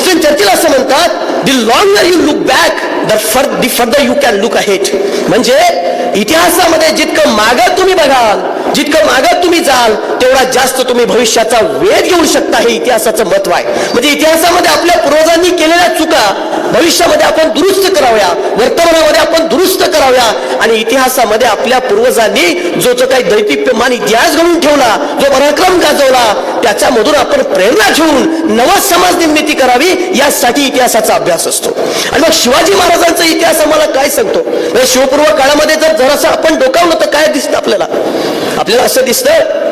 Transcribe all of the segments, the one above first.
Winston Churchill असं म्हणतात the longer you look back the far the further you can look ahead म्हणजे इतिहासामध्ये जितकं मागं तुम्ही बघाल जितकं मागं तुम्ही जाल तेवढा जास्त तुम्ही भविष्याचा वेध घेऊ शकता हे इतिहासाचं महत्त्व आहे. म्हणजे इतिहासामध्ये आपल्या पूर्वजांनी केलेल्या चुका भविष्यामध्ये आपण दुरुस्त कराव्या वर्तमानामध्ये आपण दुरुस्त कराव्या आणि इतिहासामध्ये आपल्या पूर्वजांनी जो जो काही दैतिप्यमान इतिहास घडून ठेवला जो पराक्रम गाजवला त्याच्यामधून आपण प्रेरणा घेऊन नवा समाज निर्मिती करावी यासाठी इतिहासाचा अभ्यास असतो. आणि मग शिवाजी महाराजांचा इतिहास आम्हाला काय सांगतो? म्हणजे शिवपूर्व काळामध्ये जर जरासं आपण डोकावलं तर काय दिसतं आपल्याला? आपल्याला असं दिसतं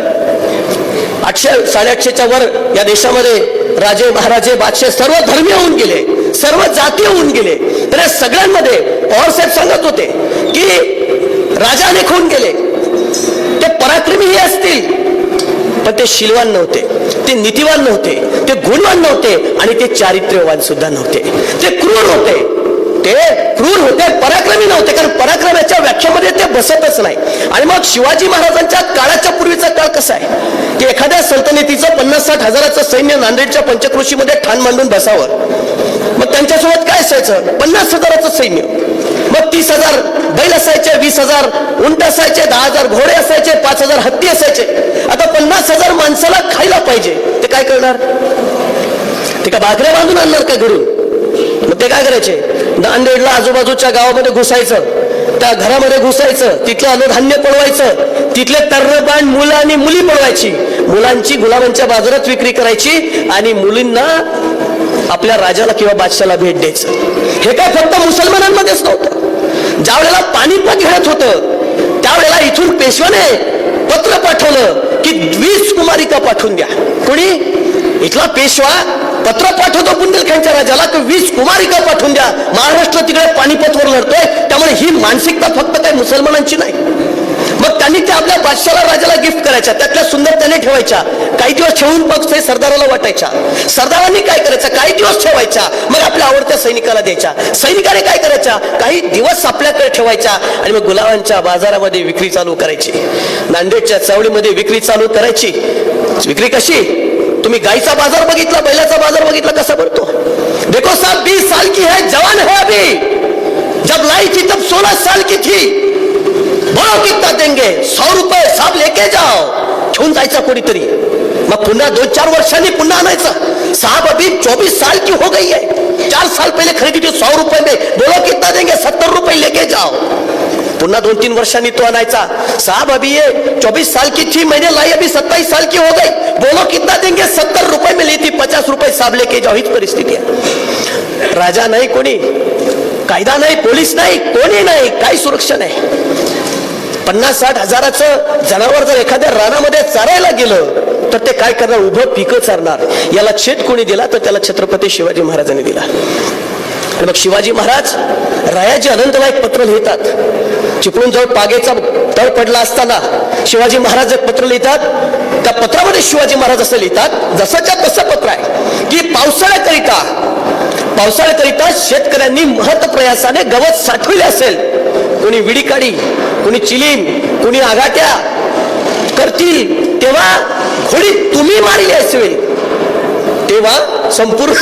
आठशे साडेआठशेच्या वर या देशामध्ये राजे महाराजे बादशे सर्व धर्मीय होऊन गेले. सर्व जातीय होऊन गेले. तर या सगळ्यांमध्ये पवारसाहेब सांगत होते की राजा अनेक होऊन गेले ते पराक्रमीही असतील पण ते शिलवान नव्हते ते नीतिवान नव्हते ते गुणवान नव्हते आणि ते चारित्र्यवान सुद्धा नव्हते. ते क्रूर होते. ते क्रूर होते पराक्रमी नव्हते कारण पराक्रमाच्या व्याख्यामध्ये ते बसतच नाही. आणि मग शिवाजी महाराजांच्या काळाच्या पूर्वीचा काळ कसा आहे? की एखाद्या सल्तनतीचं पन्नास साठ हजाराचं सैन्य नांदेडच्या पंचकृषीमध्ये ठाण मांडून बसावं. मग त्यांच्यासोबत काय असायचं? पन्नास हजाराचं सैन्य. मग तीस हजार बैल असायचे वीस हजार उंट असायचे दहा हजार घोडे असायचे पाच हजार हत्ती असायचे. आता पन्नास हजार माणसाला खायला पाहिजे. ते काय करणार? ते का बाकऱ्या बांधून आणणार का घरून? मग ते काय करायचे? नांदेडला आजूबाजूच्या गावामध्ये घुसायचं. त्या घरामध्ये घुसायचं. तिथलं अन्नधान्य पळवायचं. तिथले तर्रबाण मुलं आणि मुली पळवायची. मुलांची गुलाबांच्या बाजारात विक्री करायची आणि मुलींना आपल्या राजाला किंवा बादशाला भेट द्यायचं. हे काय फक्त मुसलमानांमध्येच नव्हतं. ज्या वेळेला पाणीपत घडत होतं त्यावेळेला इथून पेशवाने पत्र पाठवलं की वीस कुमारिका पाठवून द्या. कोणी? इथला पेशवा पत्र पाठवतो बुंदेलखंडच्या राजाला की वीस कुमारिका पाठवून द्या. महाराष्ट्र तिकडे पाणीपतवर लढतोय त्यामुळे ही मानसिकता फक्त काही मुसलमानांची नाही. मग त्यांनी त्या आपल्या बादशाला राजाला गिफ्ट करायच्या त्यातल्या सुंदर त्याने ठेवायच्या. काही दिवस ठेवून मग ते सरदाराला वाटायच्या. सरदारांनी काय करायचं? काही दिवस ठेवायच्या. मग आपल्या आवडत्या सैनिकाला द्यायच्या. सैनिकाने काय करायच्या? काही दिवस आपल्याकडे ठेवायच्या. आणि मग गुलाबांच्या बाजारामध्ये विक्री चालू करायची. नांदेडच्या चावडीमध्ये विक्री चालू करायची. विक्री कशी? तुम्ही गायचा बाजार बघितला बैलाचा बाजार बघितला कसा भरतो देखो साहब बीस साल की है जवान है अभी। जब लाई थी तब सोलह साल की थी। बोलो कितना देंगे? सौ रुपये साहब लेके जाओ। घेऊन जायचा कोणीतरी मग पुन्हा दोन चार वर्षांनी पुन्हा आणायचं साहब अभी चौबीस साल की हो गई है। चार साल पहले खरीदी थी सौ रुपये में। बोलो कि देंगे सत्तर रुपए लेके जाओ पुन्हा दोन तीन वर्षांनी तो आणायचा. साहब अभी ये चौबीस साल की थी मैंने लाई अभी सत्ताईस साल की हो गई। बोलो कितना देंगे? सत्तर रुपये में ली थी पचास रुपये साहब लेके जाओ हीच परिस्थिती आहे राजा नाही कोणी कायदा नाही पोलीस नाही कोणी नाही काही सुरक्षा नाही. पन्नास साठ हजाराचं जनावर जर एखाद्या रानामध्ये चारायला गेलं तर ते काय करणार? उभं पिकं चारणार. याला छेद कोणी दिला? तर त्याला छत्रपती शिवाजी महाराजांनी दिला. आणि मग शिवाजी महाराज रायाचे अनंतला एक पत्र लिहितात. चिपळून जवळ पागेचा तळ पडला असताना शिवाजी महाराज पत्र लिहितात. त्या पत्रामध्ये शिवाजी महाराज असं लिहितात जसंच्या तसं पत्र आहे की पावसाळ्याकरिता पावसाळ्याकरिता शेतकऱ्यांनी महत प्रयासाने गवत साठवले असेल. कोणी विडीकाडी कोणी चिलीम कोणी आघाट्या करतील तेव्हा घोडी तुम्ही मारली असेल. तेव्हा संपूर्ण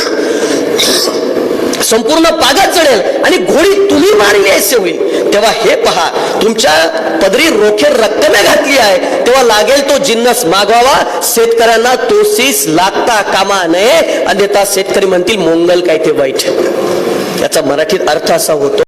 संपूर्ण पागात चढेल आणि घोडी तुम्ही मारली असे होईल तेव्हा हे पहा तुमच्या पदरी रोखे रक्कमे घातली आहे. तेव्हा लागेल तो जिन्नस मागवावा. शेतकऱ्यांना तोसीस लागता कामा नये. अन्यथा शेतकरी म्हणतील मोंगल काय ते वाईट याचा मराठीत अर्थ असा होतो